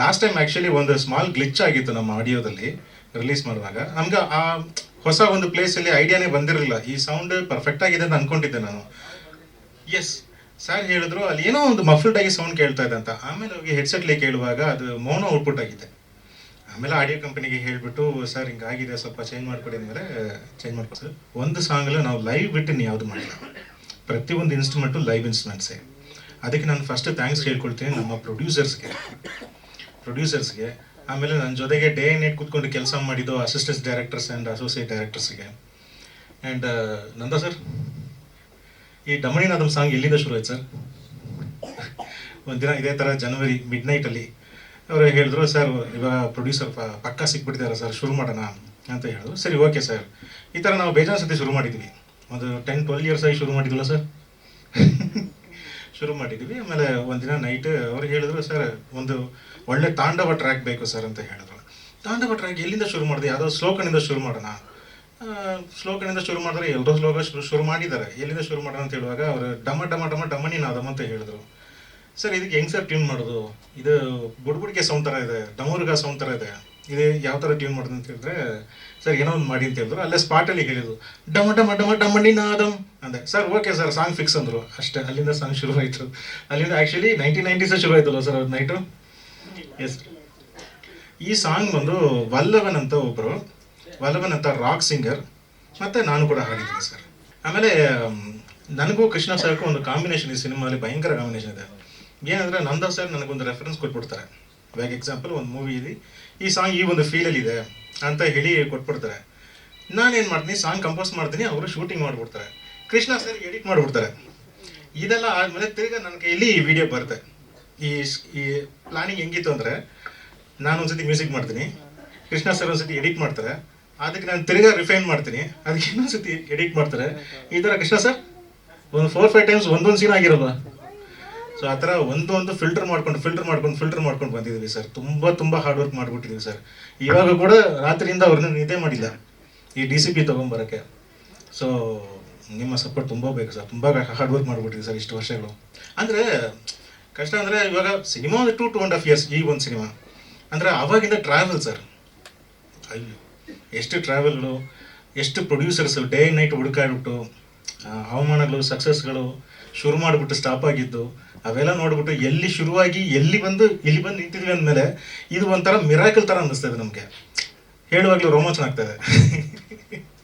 Last time actually ಒಂದು small glitch ಆಗಿತ್ತು ನಮ್ಮ ಆಡಿಯೋದಲ್ಲಿ ರಿಲೀಸ್ ಮಾಡುವಾಗ. ನಮ್ಗೆ ಆ ಹೊಸ ಒಂದು ಪ್ಲೇಸಲ್ಲಿ ಐಡಿಯಾನೇ ಬಂದಿರಲಿಲ್ಲ. ಈ ಸೌಂಡ್ ಪರ್ಫೆಕ್ಟ್ ಆಗಿದೆ ಅಂತ ಅನ್ಕೊಂಡಿದ್ದೆ ನಾನು. ಎಸ್ ಸರ್ ಹೇಳಿದ್ರು, ಅಲ್ಲಿ ಏನೋ ಒಂದು ಮಫಲ್ಡ್ ಆಗಿ ಸೌಂಡ್ ಕೇಳ್ತಾ ಇದೆ ಅಂತ. ಆಮೇಲೆ ಹೋಗಿ ಹೆಡ್ಸೆಟ್ಲಿ ಕೇಳುವಾಗ ಅದು ಮೌನ ಔಟ್ಪುಟ್ ಆಗಿದೆ. ಆಮೇಲೆ ಆಡಿಯೋ ಕಂಪನಿಗೆ ಹೇಳಿಬಿಟ್ಟು ಸರ್ ಹಿಂಗಾಗಿದೆ, ಸ್ವಲ್ಪ ಚೇಂಜ್ ಮಾಡ್ಕೊಡಿ ಅಂದಮೇಲೆ ಚೇಂಜ್ ಮಾಡ್ಕೊಡ್ತಾರೆ ಒಂದು ಸಾಂಗಲ್ಲಿ ನಾವು ಲೈವ್ ಬಿಟ್ಟು ನೀವು ಯಾವುದು ಮಾಡಿಲ್ಲ. ಪ್ರತಿಯೊಂದು ಇನ್ಸ್ಟ್ರೂಮೆಂಟು ಲೈವ್ ಇನ್ಸ್ಟ್ರೂಮೆಂಟ್ಸೇ ಅದಕ್ಕೆ ನಾನು ಫಸ್ಟ್ ಥ್ಯಾಂಕ್ಸ್ ಹೇಳ್ಕೊಳ್ತೀನಿ ನಮ್ಮ ಪ್ರೊಡ್ಯೂಸರ್ಸ್ಗೆ ಪ್ರೊಡ್ಯೂಸರ್ಸ್ಗೆ ಆಮೇಲೆ ನನ್ನ ಜೊತೆಗೆ ಡೇ ನೈಟ್ ಕೂತ್ಕೊಂಡು ಕೆಲಸ ಮಾಡಿದ್ದು ಅಸಿಸ್ಟೆಂಟ್ ಡೈರೆಕ್ಟರ್ಸ್ ಆ್ಯಂಡ್ ಅಸೋಸಿಯೇಟ್ ಡೈರೆಕ್ಟರ್ಸ್ಗೆ ಆ್ಯಂಡ್ ನಂದ ಸರ್ ಈ ಡಮಣಿನಾದಮ್ ಸಾಂಗ್ ಎಲ್ಲಿಂದ ಶುರು ಆಯ್ತು ಸರ್ ಒಂದಿನ ಇದೇ ಥರ ಜನವರಿ ಮಿಡ್ ನೈಟಲ್ಲಿ ಅವರು ಹೇಳಿದ್ರು ಸರ್ ಇವಾಗ ಪ್ರೊಡ್ಯೂಸರ್ ಪಕ್ಕ ಸಿಕ್ಬಿಟ್ಟಿದ್ದಾರೆ ಸರ್ ಶುರು ಮಾಡೋಣ ಅಂತ ಹೇಳಿದ್ರು. ಸರಿ ಓಕೆ ಸರ್ ಈ ಥರ ನಾವು ಬೇಜಾರು ಸತಿ ಶುರು ಮಾಡಿದ್ವಿ. ಒಂದು ಟೆನ್ ಟ್ವೆಲ್ ಇಯರ್ಸ್ ಆಗಿ ಶುರು ಮಾಡಿದ್ವಲ್ಲ ಸರ್ ಶುರು ಮಾಡಿದ್ವಿ. ಆಮೇಲೆ ಒಂದಿನ ನೈಟ್ ಅವ್ರು ಹೇಳಿದ್ರು, ಸರ್, ಒಂದು ಒಳ್ಳೆ ತಾಂಡವ ಟ್ರ್ಯಾಕ್ ಬೇಕು ಸರ್ ಅಂತ ಹೇಳಿದ್ರು. ತಾಂಡವ ಟ್ರ್ಯಾಕ್ ಎಲ್ಲಿಂದ ಶುರು ಮಾಡಿದೆ? ಯಾವುದೋ ಶ್ಲೋಕನಿಂದ ಶುರು ಮಾಡೋಣ. ಶ್ಲೋಕನಿಂದ ಶುರು ಮಾಡಿದ್ರೆ ಎಲ್ಲರೂ ಶ್ಲೋಕ ಶುರು ಶುರು ಮಾಡಿದ್ದಾರೆ. ಎಲ್ಲಿಂದ ಶುರು ಮಾಡೋಣ ಅಂತ ಹೇಳುವಾಗ ಅವರು ಡಮ ಡಮ ಡಮ, ಡಮನಿ ನಾದಮ್ ಅಂತ ಹೇಳಿದ್ರು. ಸರ್, ಇದಕ್ಕೆ ಹೆಂಗೆ ಸರ್ ಟ್ಯೂನ್ ಮಾಡೋದು? ಇದು ಬುಡ್ಬುಡಿಕೆ ಸೌಂಡ್ ಥರ ಇದೆ, ಡಮೂರ್ಗ ಸೌಂಡ್ ಥರ ಇದೆ. ಇದು ಯಾವ ಥರ ಟ್ಯೂನ್ ಮಾಡೋದು ಅಂತ ಹೇಳಿದ್ರೆ, ಸರ್, ಏನೋ ಒಂದು ಮಾಡಿ ಅಂತ ಹೇಳಿದ್ರು. ಅಲ್ಲೇ ಸ್ಪಾಟಲ್ಲಿ ಹೇಳಿದ್ರು, ಡಮ ಡಮ ಡಮ ಡಮಣಿ ನಾದಮ್ ಅಂದೆ. Sir okay sir song fix ಅಂದರು. ಅಷ್ಟೇ, ಅಲ್ಲಿಂದ ಸಾಂಗ್ ಶುರು ಆಯಿತು. ಅಲ್ಲಿಂದ ಆ್ಯಕ್ಚುಲಿ ನೈನ್ಟೀನ್ ನೈಂಟೀಸೇ ಶುರು ಆಯ್ತಲ್ಲ ಸರ್ ಅದು ನೈಟು ಎಸ್ ಈ ಸಾಂಗ್ ಬಂದು ವಲ್ಲವನ್ ಅಂತ ಒಬ್ಬರು ವಲ್ಲವನ್ ಅಂತ ರಾಕ್ ಸಿಂಗರ್ ಮತ್ತು ನಾನು ಕೂಡ ಹಾಡಿದ್ದೀನಿ ಸರ್. ಆಮೇಲೆ ನನಗೂ ಕೃಷ್ಣ ಸರ್ಗೂ ಒಂದು ಕಾಂಬಿನೇಷನ್ ಈ ಸಿನಿಮಾಲಿ ಭಯಂಕರ ಕಾಂಬಿನೇಷನ್ ಇದೆ. ಏನಂದ್ರೆ ನಂದ ಸರ್ ನನಗೊಂದು ರೆಫರೆನ್ಸ್ ಕೊಟ್ಬಿಡ್ತಾರೆ. ಇವಾಗ ಎಕ್ಸಾಂಪಲ್ ಒಂದು ಮೂವಿ ಇದೆ ಈ ಸಾಂಗ್ ಈ ಒಂದು ಫೀಲಲ್ಲಿ ಇದೆ ಅಂತ ಹೇಳಿ ಕೊಟ್ಬಿಡ್ತಾರೆ. ನಾನೇನು ಮಾಡ್ತೀನಿ ಸಾಂಗ್ ಕಂಪೋಸ್ ಮಾಡ್ತೀನಿ, ಅವರು ಶೂಟಿಂಗ್ ಮಾಡಿಬಿಡ್ತಾರೆ. ಕೃಷ್ಣ ಸರ್ ಎಡಿಟ್ ಮಾಡಿಬಿಡ್ತಾರೆ. ಇದೆಲ್ಲ ಆದಮೇಲೆ ತಿರ್ಗಾ ನನ್ನ ಕೈಯಲ್ಲಿ ಈ ವಿಡಿಯೋ ಬರುತ್ತೆ. ಈ ಈ ಪ್ಲಾನಿಂಗ್ ಹೆಂಗಿತ್ತು ಅಂದರೆ, ನಾನು ಒಂದ್ಸತಿ ಮ್ಯೂಸಿಕ್ ಮಾಡ್ತೀನಿ, ಕೃಷ್ಣ ಸರ್ ಒಂದ್ಸತಿ ಎಡಿಟ್ ಮಾಡ್ತಾರೆ. ಅದಕ್ಕೆ ನಾನು ತಿರ್ಗಾ ರಿಫೈನ್ ಮಾಡ್ತೀನಿ, ಅದಕ್ಕೆ ಇನ್ನೊಂದ್ಸತಿ ಎಡಿಟ್ ಮಾಡ್ತಾರೆ. ಈ ಥರ ಕೃಷ್ಣ ಸರ್ ಒಂದು ಫೋರ್ ಫೈವ್ ಟೈಮ್ಸ್ ಒಂದೊಂದು ಸೀನ್ ಆಗಿರಲ್ವಾ? ಸೊ ಆ ಥರ ಒಂದೊಂದು ಒಂದು ಫಿಲ್ಟರ್ ಮಾಡ್ಕೊಂಡು ಫಿಲ್ಟರ್ ಮಾಡ್ಕೊಂಡು ಫಿಲ್ಟರ್ ಮಾಡ್ಕೊಂಡು ಬಂದಿದ್ದೀವಿ ಸರ್. ತುಂಬ ತುಂಬ ಹಾರ್ಡ್ ವರ್ಕ್ ಮಾಡಿಬಿಟ್ಟಿದ್ದೀವಿ ಸರ್. ಇವಾಗ ಕೂಡ ರಾತ್ರಿಯಿಂದ ಅವ್ರನ್ನ ನಿದ್ದೆ ಮಾಡಿಲ್ಲ ಈ ಡಿ ಸಿ ಪಿ ತೊಗೊಂಬರೋಕ್ಕೆ. ಸೊ ನಿಮ್ಮ ಸಪೋರ್ಟ್ ತುಂಬ ಬೇಕು ಸರ್. ತುಂಬ ಹಾರ್ಡ್ ವರ್ಕ್ ಮಾಡಿಬಿಟ್ಟಿದ್ದೀವಿ ಸರ್ ಇಷ್ಟು ವರ್ಷಗಳು. ಅಂದರೆ, ಕಷ್ಟ ಅಂದರೆ ಇವಾಗ ಸಿನಿಮಾ ಒಂದು two two and half years ಈ ಒಂದು ಸಿನಿಮಾ ಅಂದರೆ ಅವಾಗಿಂದ ಟ್ರಾವೆಲ್ ಸರ್. ಅಯ್ಯೋ, ಎಷ್ಟು ಟ್ರಾವೆಲ್ಗಳು ಎಷ್ಟು ಪ್ರೊಡ್ಯೂಸರ್ಸ್ ಡೇ ನೈಟ್ ಹುಡುಕಾಡ್ಬಿಟ್ಟು ಆ, ಅವಮಾನಗಳು ಸಕ್ಸಸ್ಗಳು ಶುರು ಮಾಡಿಬಿಟ್ಟು ಸ್ಟಾಪ್ ಆಗಿದ್ದು ಅವೆಲ್ಲ ನೋಡಿಬಿಟ್ಟು ಎಲ್ಲಿ ಶುರುವಾಗಿ ಎಲ್ಲಿ ಬಂದು ಇಲ್ಲಿ ಬಂದು ನಿಂತಿದ್ವಿ ಅಂದಮೇಲೆ ಇದು ಒಂಥರ ಮಿರಾಕಲ್ ಥರ ಅನ್ನಿಸ್ತದೆ ನಮಗೆ. ಹೇಳುವಾಗಲೂ ರೋಮಾಂಚನ ಆಗ್ತಾ ಇದೆ.